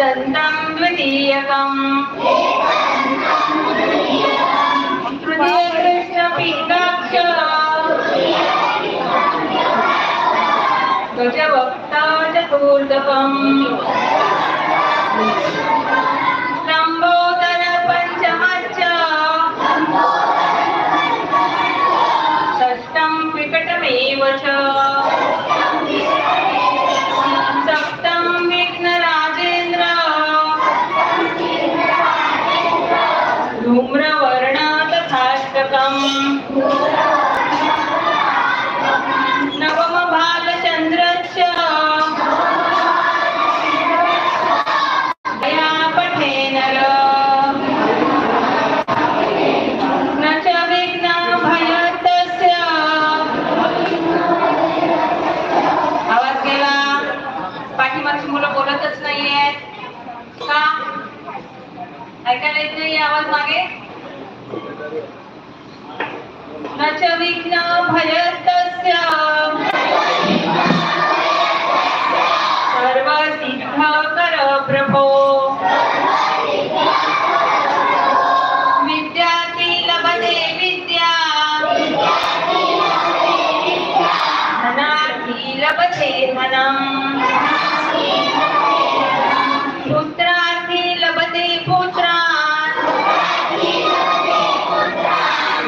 एकदन्तं द्वितीयकम्। तृतीय कृष्णपिङ्गाक्ष गजवक्ता चतुर्दकम्। धनार्थी लभते पुत्रार्थी लभते पुत्रान्.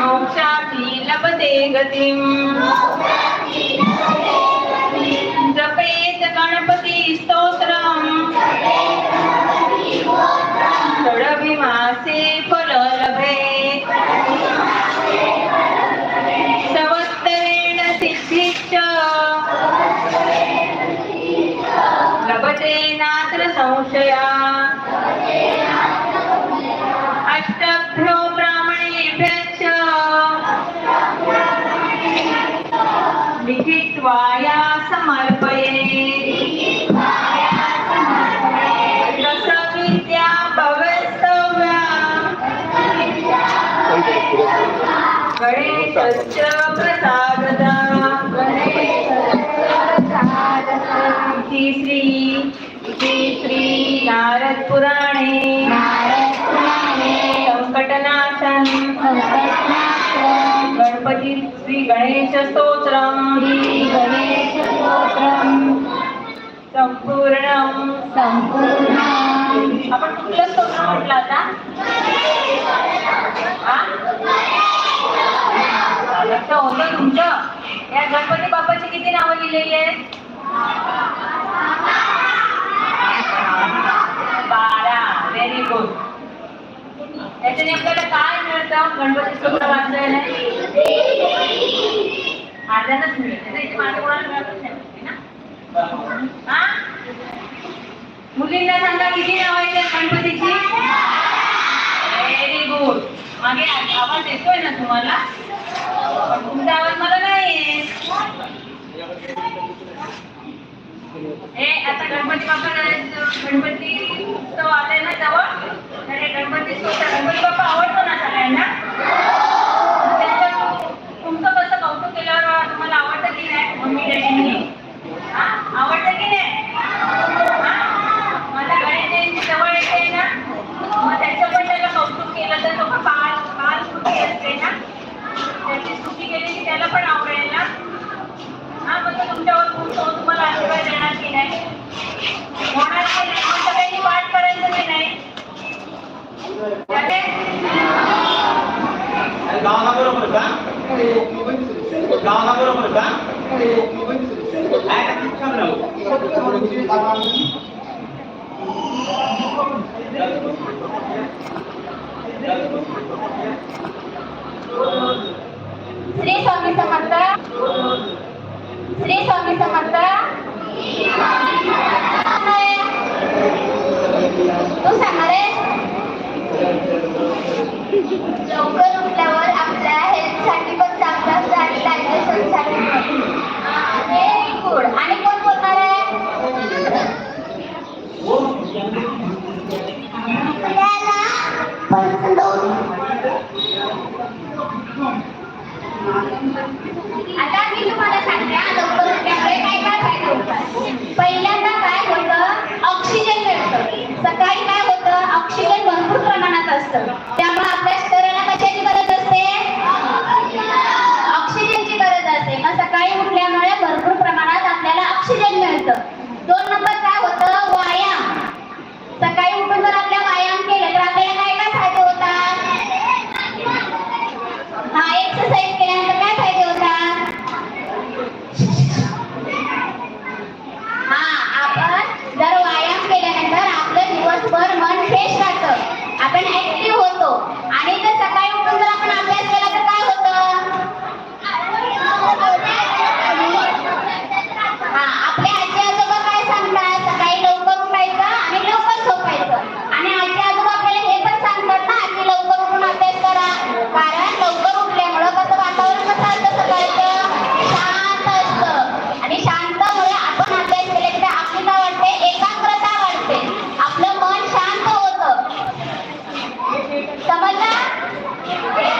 मोक्षार्थी लभते गतिम्. संशया। अष्टभ्यो ब्राह्मणेभ्यश्च। लिखित्वा या समर्पये। रसविद्या भवस्तव्या। गणेशश्च श्री नारद पुराणे। संकटनाशन। गणपती श्री गणेश स्तोत्रम। संपूर्ण आपण कुठलं स्तोत्र म्हटलं आता? हा? होतं तुमचं. या गणपती बाप्पाची किती नावं लिहिलेली आहेत बारा व्हेरी गुड याच्याने आपल्याला काय मिळतं? गणपती स्तोत्र वाचायला अर्ध्यानच मिळते. ना इथे माझ्या कोणाला मिळतच नाही ना? हा? मुलींना सांगा किती नाव आहेत गणपतीची? व्हेरी गुड मागे आवाज येतोय ना तुम्हाला? तुमचा आवाज मला नाही हे आता गणपती बाप्पा गणपती उत्सव आले ना जवळ. तर गणपती गणपती बाप्पा आवडतो ना सगळ्यांना त्याचं तुमचं कसं कौतुक केल्यावर तुम्हाला आवडतं की नाही मम्मी डॅडींनी हा आवडतं की नाही हा? माझ्या गणेश जयंती जवळ येते ना मग त्याचं पण त्याला कौतुक केलं तर तो बाल बाल सुट्टी असते ना त्याची सुट्टी केली की त्याला पण आवडेल ना हा मग तो तुमच्यावर खूप तो तुम्हाला आशीर्वाद देणार की नाही होणार की नाही मग सगळ्यांनी पाठ करायचं की नाही त्याने गावाला बरोबर का श्री स्वामी समर्थ. श्री स्वामी समर्थ. तू सांगा लवकर उठल्यावर आपल्या हेल्थसाठी पण चांगलं आणि डायजेशनसाठी आणि कोण बोलणार आहे Hola.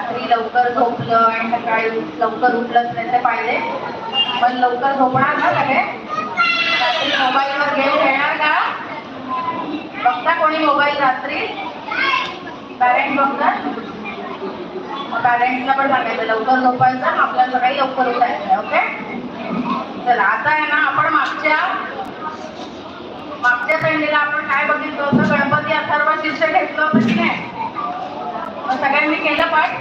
रात्री लवकर झोपलं आणि सकाळी लवकर उठलंच नाही तर पाहिजे पण लवकर झोपणार ना सगळे? रात्री मोबाईलवर गेम खेळणार का? बघता कोणी मोबाईल रात्री? पॅरेंट बघतात? मग पॅरेंट्सला पण सांगायचं लवकर झोपायचं आपल्याला सकाळी लवकर उठायचं ओके चला आता आहे ना आपण मागच्या मागच्या संडेला आपण काय बघितलं होतं? गणपती अथर्व शीर्षक घेतलं होतं की नाही? सगळ्यांनी केलं पण.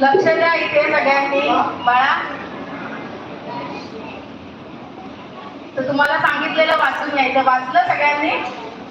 लक्ष द्या इथे सगळ्यांनी बाळा. तर तुम्हाला सांगितलेलं वाचून घ्यायचं. वाचलं सगळ्यांनी?